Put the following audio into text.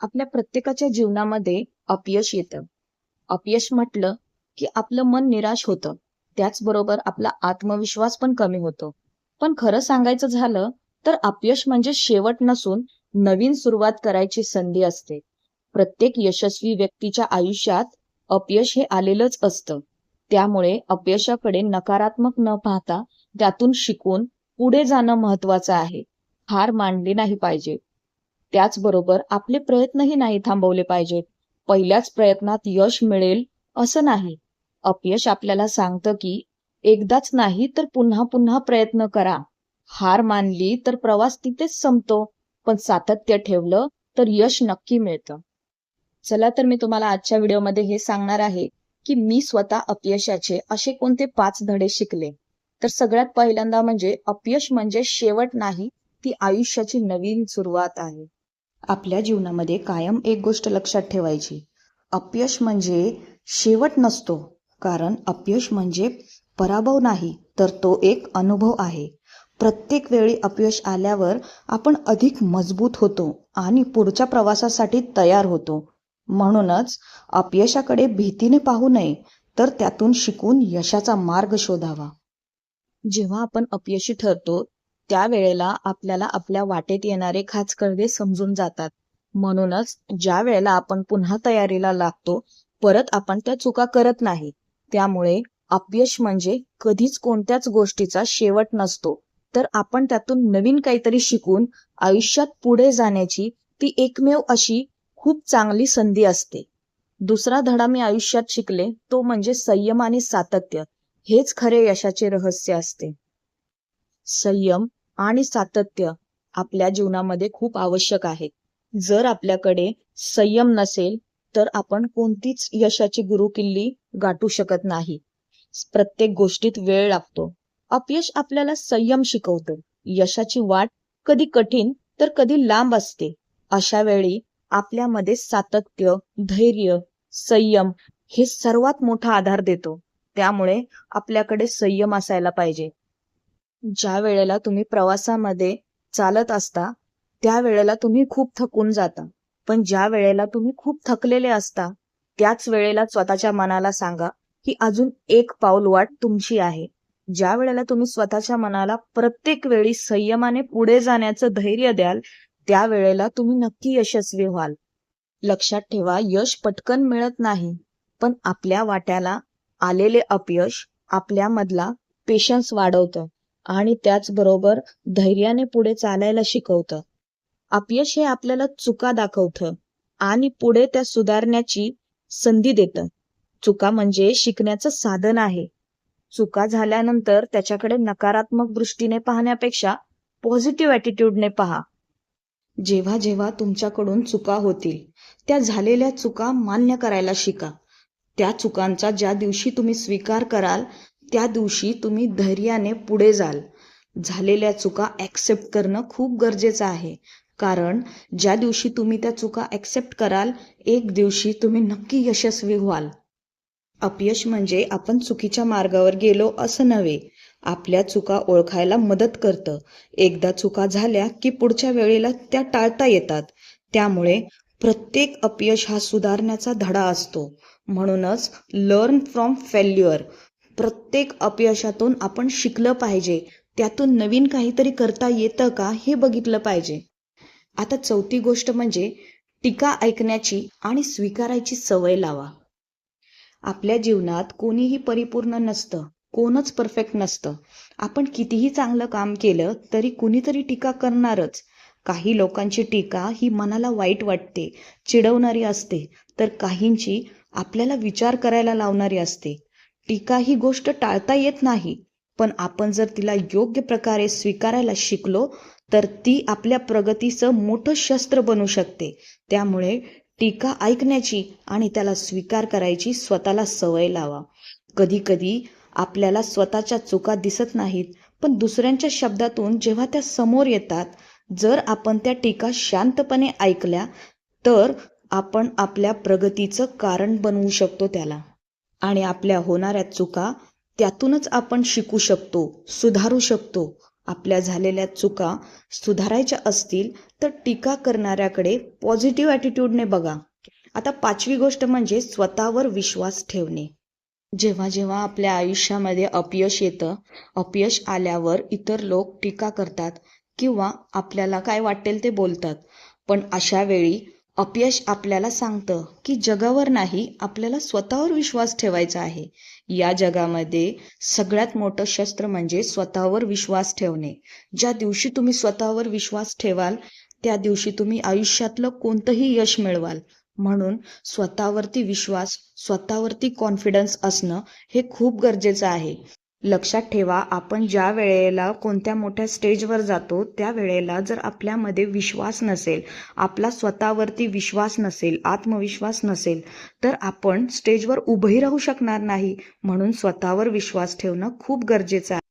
आपल्या प्रत्येकाच्या जीवनामध्ये अपयश येतं. अपयश म्हटलं की आपलं मन निराश होतं. त्याचबरोबर आपला आत्मविश्वास पण कमी होतो. पण खरं सांगायचं झालं तर अपयश म्हणजे शेवट नसून नवीन सुरुवात करायची संधी असते. प्रत्येक यशस्वी व्यक्तीच्या आयुष्यात अपयश हे आलेलंच असतं. त्यामुळे अपयशाकडे नकारात्मक न पाहता त्यातून शिकून पुढे जाणं महत्वाचं आहे. हार मानली नाही पाहिजे. त्याचबरोबर आपले प्रयत्नही नाही थांबवले पाहिजेत. पहिल्याच प्रयत्नात यश मिळेल असं नाही. अपयश आपल्याला सांगतं की एकदाच नाही तर पुन्हा पुन्हा प्रयत्न करा. हार मानली तर प्रवास तिथेच संपतो पण सातत्य ठेवलं तर यश नक्की मिळतं. चला तर मी तुम्हाला आजच्या व्हिडिओमध्ये हे सांगणार आहे की मी स्वतः अपयशाचे असे कोणते पाच धडे शिकले. तर सगळ्यात पहिल्यांदा म्हणजे अपयश म्हणजे शेवट नाही ती आयुष्याची नवीन सुरुवात आहे. आपल्या जीवनामध्ये कायम एक गोष्ट लक्षात ठेवायची. अपयश म्हणजे शेवट नसतो कारण अपयश म्हणजे पराभव नाही तर तो एक अनुभव आहे. प्रत्येक वेळी अपयश आल्यावर आपण अधिक मजबूत होतो आणि पुढच्या प्रवासासाठी तयार होतो. म्हणूनच अपयशाकडे भीतीने पाहू नये तर त्यातून शिकून यशाचा मार्ग शोधावा. जेव्हा आपण अपयशी ठरतो त्यावेळेला आपल्याला आपल्या वाटेत येणारे खाचकळवे समजून जातात. म्हणूनच ज्या वेळेला आपण पुन्हा तयारीला लागतो परत आपण त्या चुका करत नाही. त्यामुळे अपयश म्हणजे कधीच कोणत्याच गोष्टीचा शेवट नसतो. तर आपण त्यातून नवीन काहीतरी शिकून आयुष्यात पुढे जाण्याची ती एकमेव अशी खूप चांगली संधी असते. दुसरा धडा मी आयुष्यात शिकले तो म्हणजे संयम आणि सातत्य. हेच खरे यशाचे रहस्य असते. संयम आणि सातत्य आपल्या जीवनामध्ये खूप आवश्यक आहे. जर आपल्याकडे संयम नसेल तर आपण कोणतीच यशाची गुरुकिल्ली गाठू शकत नाही. प्रत्येक गोष्टीत वेळ लागतो. अपयश आपल्याला संयम शिकवतं. यशाची वाट कधी कठीण तर कधी लांब असते. अशा वेळी आपल्यामध्ये सातत्य धैर्य संयम हे सर्वात मोठा आधार देतो. त्यामुळे आपल्याकडे संयम असायला पाहिजे. ज्या वेळेला तुम्ही प्रवासामध्ये चालत असता त्या वेळेला तुम्ही खूप थकून जाता. पण ज्या वेळेला तुम्ही खूप थकलेले असता त्याच वेळेला स्वतःच्या मनाला सांगा की अजून एक पाऊल वाट तुमची आहे. ज्या वेळेला तुम्ही स्वतःच्या मनाला प्रत्येक वेळी संयमाने पुढे जाण्याचं धैर्य द्याल त्या वेळेला तुम्ही नक्की यशस्वी व्हाल. लक्षात ठेवा यश पटकन मिळत नाही पण आपल्या वाट्याला आलेले अपयश आपल्यामधला पेशन्स वाढवतं. आणि त्याचबरोबर धैर्याने पुढे चालायला शिकवतं. अपयश हे आपल्याला चुका दाखवतं आणि पुढे त्या सुधारण्याची संधी देतं. चुका म्हणजे शिकण्याचं साधन आहे. चुका झाल्यानंतर त्याच्याकडे नकारात्मक दृष्टीने पाहण्यापेक्षा पॉझिटिव्ह ॲटिट्यूडने पहा. जेव्हा जेव्हा तुमच्याकडून चुका होतील त्या झालेल्या चुका मान्य करायला शिका. त्या चुकांचा ज्या दिवशी तुम्ही स्वीकार कराल त्या दिवशी तुम्ही धैर्याने पुढे जाल. झालेल्या चुका ॲक्सेप्ट करणं खूप गरजेचं आहे. कारण ज्या दिवशी तुम्ही त्या चुका ॲक्सेप्ट कराल एक दिवशी तुम्ही नक्की यशस्वी व्हाल. अपयश म्हणजे आपण चुकीच्या मार्गावर गेलो असं नव्हे. आपल्या चुका ओळखायला मदत करतं. एकदा चुका झाल्या की पुढच्या वेळेला त्या टाळता येतात. त्यामुळे प्रत्येक अपयश हा सुधारण्याचा धडा असतो. म्हणूनच लर्न फ्रॉम फेल्युअर प्रत्येक अपयशातून आपण शिकलं पाहिजे. त्यातून नवीन काहीतरी करता येतं का हे बघितलं पाहिजे. आता चौथी गोष्ट म्हणजे टीका ऐकण्याची आणि स्वीकारायची सवय लावा. आपल्या जीवनात कोणीही परिपूर्ण नसतं कोणच परफेक्ट नसतं. आपण कितीही चांगलं काम केलं तरी कुणीतरी टीका करणारच. काही लोकांची टीका ही मनाला वाईट वाटते चिडवणारी असते तर काहींची आपल्याला विचार करायला लावणारी असते. टीका ही गोष्ट टाळता येत नाही. पण आपण जर तिला योग्य प्रकारे स्वीकारायला शिकलो तर ती आपल्या प्रगतीचं मोठं शस्त्र बनू शकते. त्यामुळे टीका ऐकण्याची आणि त्याला स्वीकार करायची स्वतःला सवय लावा. कधी कधी आपल्याला स्वतःच्या चुका दिसत नाहीत पण दुसऱ्यांच्या शब्दातून जेव्हा त्या समोर येतात जर आपण त्या टीका शांतपणे ऐकल्या तर आपण आपल्या प्रगतीचं कारण बनवू शकतो त्याला. आणि आपल्या होणाऱ्या चुका त्यातूनच आपण शिकू शकतो सुधारू शकतो. आपल्या झालेल्या चुका सुधारायच्या असतील तर टीका करणाऱ्याकडे पॉझिटिव्ह ॲटिट्यूडने बघा. आता पाचवी गोष्ट म्हणजे स्वतःवर विश्वास ठेवणे. जेव्हा जेव्हा आपल्या आयुष्यामध्ये अपयश येतं अपयश आल्यावर इतर लोक टीका करतात किंवा आपल्याला काय वाटेल ते बोलतात. पण अशा वेळी अपयश आपल्याला सांगतं की जगावर नाही आपल्याला स्वतःवर विश्वास ठेवायचा आहे. या जगामध्ये सगळ्यात मोठं शस्त्र म्हणजे स्वतःवर विश्वास ठेवणे. ज्या दिवशी तुम्ही स्वतःवर विश्वास ठेवाल त्या दिवशी तुम्ही आयुष्यातलं कोणतंही यश मिळवाल. म्हणून स्वतःवरती विश्वास स्वतःवरती कॉन्फिडन्स असणं हे खूप गरजेचं आहे. लक्षात ठेवा आपण ज्या वेळेला कोणत्या मोठ्या स्टेजवर जातो त्या वेळेला जर आपल्यामध्ये विश्वास नसेल आपला स्वतःवरती विश्वास नसेल आत्मविश्वास नसेल तर आपण स्टेजवर उभंही राहू शकणार नाही. म्हणून स्वतःवर विश्वास ठेवणं खूप गरजेचं आहे.